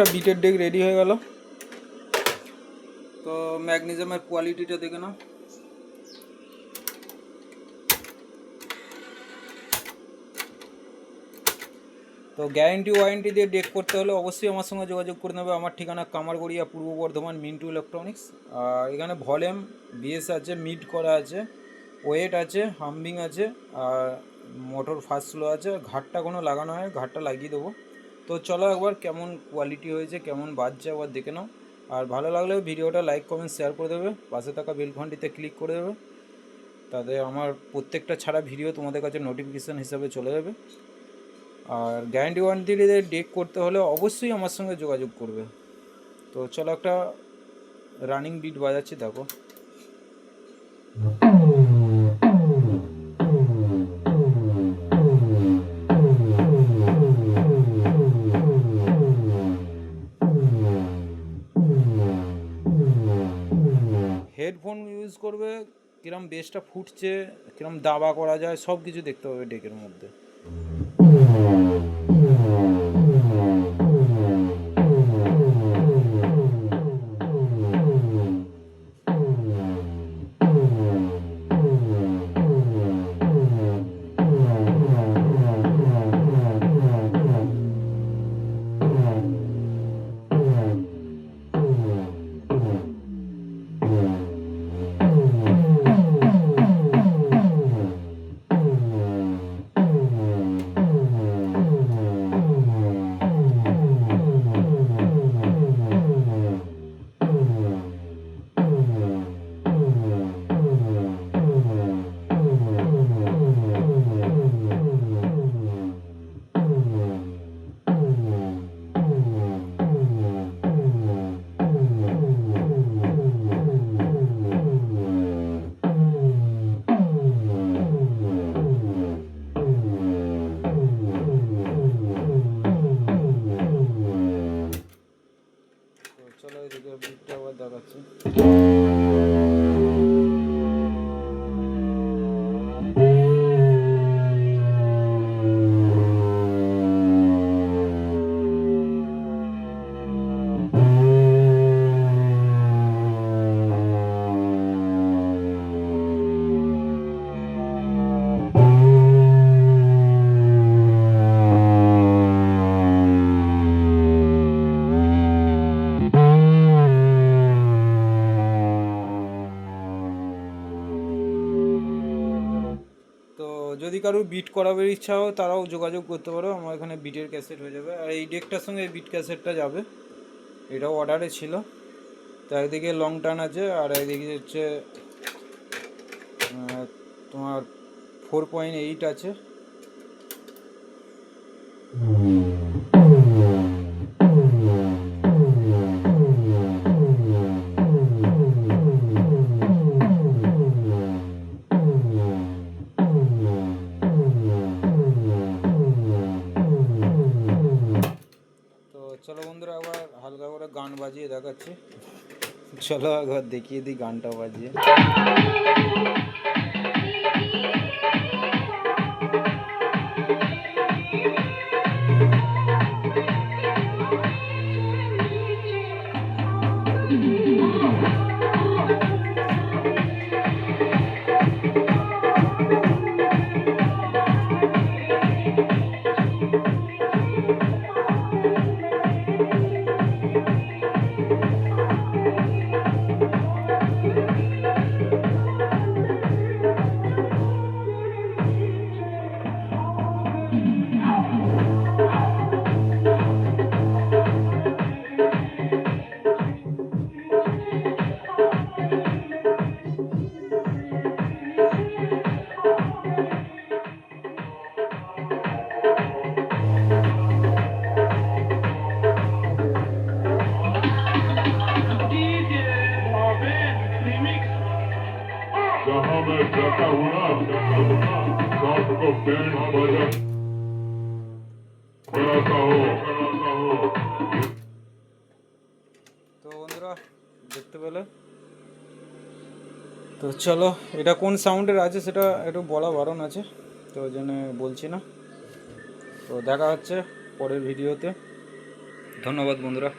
একটা বিটের day ready হয়ে গেল। তো ম্যাগনেজিয়ামের কোয়ালিটিটা দেখে না তো গ্যারেন্টি ওয়ারেন্টি দিয়ে ডেক করতে হলে অবশ্যই আমার সঙ্গে যোগাযোগ করে নেবে। আমার ঠিকানা কামারগড়িয়া, পূর্ব বর্ধমান, মিন্টু ইলেকট্রনিক্স আর এখানে ভলিউম বিএস আছে মিড করা আছে ওয়েট আছে হাম্বিং আছে, আর মোটর ফার্স্ট স্লো আছে। ঘাটটা কোনো লাগানো হয় ঘাটটা লাগিয়ে দেবো। তো চলো একবার কেমন কোয়ালিটি হয়েছে, কেমন বাজছে একবার দেখে নাও। আর ভালো লাগলে ভিডিওটা লাইক কমেন্ট শেয়ার করে দেবে। পাশে থাকা বেলঘন্টিতে ক্লিক করে দেবে। তাতে আমার প্রত্যেকটা ছাড়া ভিডিও তোমাদের কাছে নোটিফিকেশান হিসাবে চলে যাবে। আর গ্যারান্টি ওয়ারেন্টি দিয়ে ডেক করতে হলে অবশ্যই আমার সঙ্গে যোগাযোগ করবে। তো চলো একটা রানিং বিট বাজাচ্ছি, দেখো। করবে কিরম বেসটা ফুটছে কিরম দাবা করা যায় সব কিছু দেখতে হবে ডেকের মধ্যে। যদি কারও বিট করাবার ইচ্ছা হয়, তারাও যোগাযোগ করতে পারো। আমার এখানে বিটের ক্যাসেট হয়ে যাবে। আর এই ডেকটার সঙ্গে বিট ক্যাসেটটা যাবে। এটাও অর্ডারে ছিল। তো একদিকে লং টার্ন আছে, আর একদিকে হচ্ছে তোমার ফোর পয়েন্ট এইট আছে। চলো বন্ধুরা, আবার হালকা করে গান বাজিয়ে দেখাচ্ছি। চলো একবার দেখিয়ে দিই গানটা বাজিয়ে। जहाँ তো বন্ধুরা, দেখতে পেলে? তো চলো, এটা কোন সাউন্ডের আছে সেটা একটু বলা বারণ আছে, তো ওই জন্য বলছি না। তো দেখা হচ্ছে পরের ভিডিওতে ধন্যবাদ বন্ধুরা।